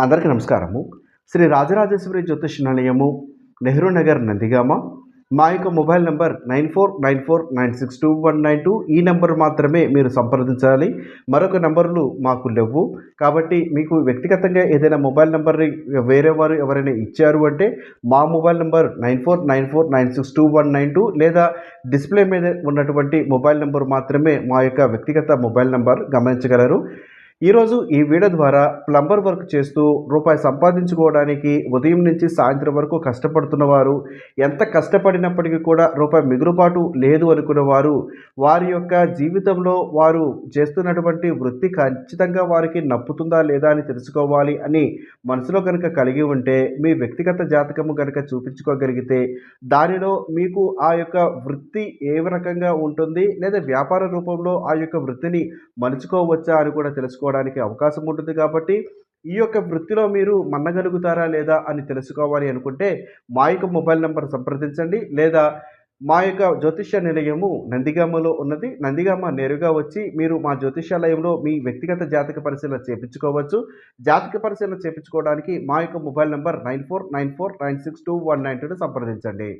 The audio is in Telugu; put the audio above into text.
అందరికీ నమస్కారము. శ్రీ రాజరాజేశ్వరి జ్యోతిష్ నిలయము నెహ్రూ నగర్ నందిగామ. మా యొక్క mobile number nine four nine four nine six two one nine two. ఈ నెంబర్ మాత్రమే మీరు సంప్రదించాలి. మరొక నంబర్లు మాకు లేవు. కాబట్టి మీకు వ్యక్తిగతంగా ఏదైనా మొబైల్ నెంబర్ని వేరే వారు ఎవరైనా ఇచ్చారు అంటే మా mobile number nine four nine four nine six two one nine two లేదా డిస్ప్లే మీద ఉన్నటువంటి మొబైల్ నెంబర్ మాత్రమే మా యొక్క వ్యక్తిగత మొబైల్ నెంబర్ గమనించగలరు. ఈరోజు ఈ వీడియో ద్వారా ప్లంబర్ వర్క్ చేస్తూ రూపాయి సంపాదించుకోవడానికి ఉదయం నుంచి సాయంత్రం వరకు కష్టపడుతున్న వారు ఎంత కష్టపడినప్పటికీ కూడా రూపాయి మిగులుబాటు లేదు అనుకున్నవారు వారి యొక్క జీవితంలో వారు చేస్తున్నటువంటి వృత్తి ఖచ్చితంగా వారికి నప్పుతుందా లేదా అని తెలుసుకోవాలి అని మనసులో కనుక కలిగి ఉంటే మీ వ్యక్తిగత జాతకము కనుక చూపించుకోగలిగితే దానిలో మీకు ఆ యొక్క వృత్తి ఏ రకంగా ఉంటుంది లేదా వ్యాపార రూపంలో ఆ యొక్క వృత్తిని మలుచుకోవచ్చా అని కూడా తెలుసుకోవడానికి అవకాశం ఉంటుంది కాబట్టి ఈ యొక్క వృత్తిలో మీరు మన్నగలుగుతారా లేదా అని తెలుసుకోవాలి అనుకుంటే మా యొక్క మొబైల్ నెంబర్ సంప్రదించండి లేదా మా యొక్క జ్యోతిష్య నిలయము నందిగామలో ఉన్నది. నందిగామ నేరుగా వచ్చి మీరు మా జ్యోతిష్యాలయంలో మీ వ్యక్తిగత జాతక పరిశీలన చేపించుకోవచ్చు. జాతక పరిశీలన చేపించుకోవడానికి మా యొక్క mobile number nine four nine four nine six two one nine టూను సంప్రదించండి.